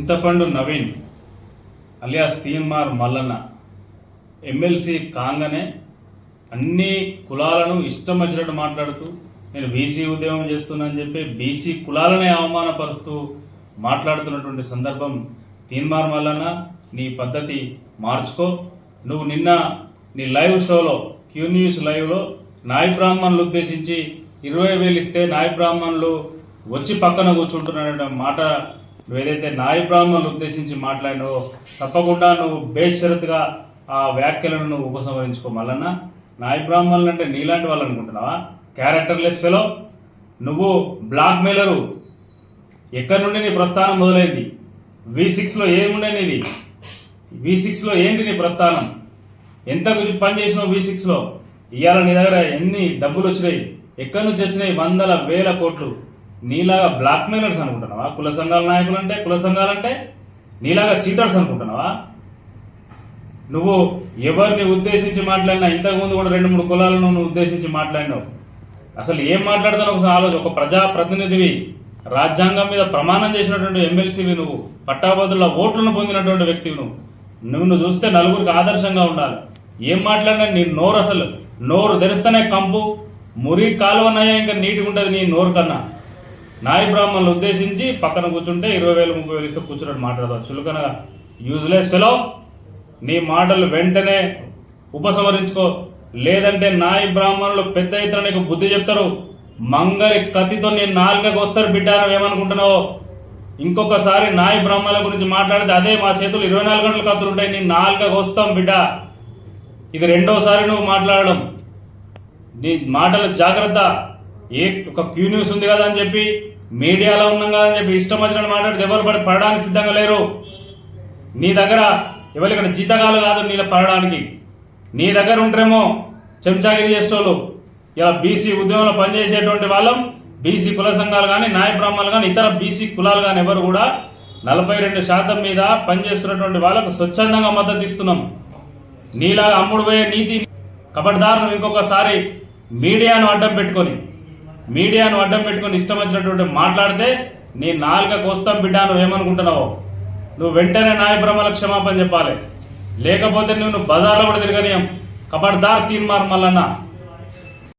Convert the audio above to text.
చింతపండు Naveen alias Teenmar Mallanna MLC కాగానే అన్ని కులాలను ఇష్టం వచ్చినట్టు మాట్లాడుతూ నేను బీసీ ఉద్యమం చేస్తున్నానని చెప్పి బీసీ కులాలనే అవమానపరుస్తూ మాట్లాడుతున్నటువంటి సందర్భం తీన్మార్ మల్లన్న నీ పద్ధతి మార్చుకో. నువ్వు నిన్న నీ లైవ్ షోలో క్యూ న్యూస్ లైవ్లో నాయ బ్రాహ్మణులు ఉద్దేశించి ఇరవై వేలు ఇస్తే నాయ బ్రాహ్మణులు వచ్చి పక్కన కూర్చుంటున్నారనే మాట నువ్వేదైతే నాయ బ్రాహ్మణులు ఉద్దేశించి మాట్లాడినో తప్పకుండా నువ్వు బేషరతుగా ఆ వ్యాఖ్యలను నువ్వు ఉపసంహరించుకో మల్లన్న. నాయ బ్రాహ్మణులు అంటే నీలాంటి వాళ్ళు అనుకుంటున్నావా? క్యారెక్టర్లెస్ ఫెలో నువ్వు బ్లాక్ మెయిలరు ఎక్కడి నుండి నీ ప్రస్థానం మొదలైంది? వి సిక్స్లో ఏముండే నీది? వి సిక్స్లో ఏంటి నీ ప్రస్థానం? ఎంత పని చేసినావు వి సిక్స్లో ఇవాళ నీ దగ్గర ఎన్ని డబ్బులు వచ్చినాయి? ఎక్కడి నుంచి వచ్చినాయి? వందల వేల కోట్లు. నీలాగా బ్లాక్ మెయిలర్స్ అనుకుంటున్నావా? కుల సంఘాల నాయకులు అంటే కుల సంఘాలు అంటే నీలాగా చీటర్స్ అనుకుంటున్నావా? నువ్వు ఎవరిని ఉద్దేశించి మాట్లాడినా ఇంతకుముందు కూడా రెండు మూడు కులాలను నువ్వు ఉద్దేశించి మాట్లాడినావు. అసలు ఏం మాట్లాడతానో ఒకసారి ఆలోచన. ఒక ప్రజాప్రతినిధివి రాజ్యాంగం మీద ప్రమాణం చేసినటువంటి ఎమ్మెల్సీవి నువ్వు పట్టాభద్రుల ఓట్లను పొందినటువంటి వ్యక్తివి నువ్వు. నువ్వు నువ్వు చూస్తే నలుగురికి ఆదర్శంగా ఉండాలి. ఏం మాట్లాడినా నీ నోరు అసలు నోరు తెరిస్తేనే కంపు. మురి కాలువనయ్యా ఇంకా నీట్గా ఉంటుంది నీ నోరు కన్నా. నాయ బ్రాహ్మణులు ఉద్దేశించి పక్కన కూర్చుంటే ఇరవై వేలు ముప్పై వేలు ఇస్తే కూర్చున్నట్టు మాట్లాడదాం చులకనగా యూజ్లెస్ ఫెలో నీ మాటలు వెంటనే ఉపసంహరించుకో. లేదంటే నాయ బ్రాహ్మణులు పెద్ద ఎత్తున నీకు బుద్ధి చెప్తారు. మంగలి కత్తితో నేను నాలుగకి వస్తారు బిడ్డ నువ్వు ఏమనుకుంటున్నావో. ఇంకొకసారి నాయ బ్రాహ్మణుల గురించి మాట్లాడితే అదే మా చేతులు ఇరవై నాలుగు గంటలు కత్తులు ఉంటాయి నీ నాలుగకి వస్తాం బిడ్డ. ఇది రెండోసారి నువ్వు మాట్లాడడం. నీ మాటలు జాగ్రత్త. ఏ ఒక క్యూ న్యూస్ ఉంది కదా అని చెప్పి మీడియాలో ఉన్నాం కదా అని చెప్పి ఇష్టం వచ్చినట్టు మాట్లాడితే ఎవరు పడి పడడానికి సిద్ధంగా లేరు. నీ దగ్గర ఎవరు ఇక్కడ జీతకాలు కాదు నీళ్ళ పడడానికి. నీ దగ్గర ఉంటారేమో చెంచాగిరి చేసేటోళ్ళు ఇలా బీసీ ఉద్యమంలో పనిచేసేటువంటి వాళ్ళం బీసీ కుల సంఘాలు కానీ నాయ బ్రాహ్మణులు కానీ ఇతర బీసీ కులాలు కానీ ఎవరు కూడా నలభై రెండు శాతం మీద పనిచేస్తున్నటువంటి వాళ్ళకు స్వచ్ఛందంగా మద్దతు ఇస్తున్నాం. నీలాగా అమ్ముడు పోయే నీతి కబడ్దారు ఇంకొకసారి మీడియాను అడ్డం పెట్టుకొని మీడియాను అడ్డం పెట్టుకుని ఇష్టం వచ్చినటువంటి మాట్లాడితే నీ నాలుగ కోస్తాం బిడ్డ నువ్వు నువ్వు వెంటనే నాయ బ్రహ్మలకు క్షమాపణ చెప్పాలి. లేకపోతే నువ్వు బజార్లో కూడా తిరగనీయం కబడ్దార్ తీర్మార్ మల్లన్న.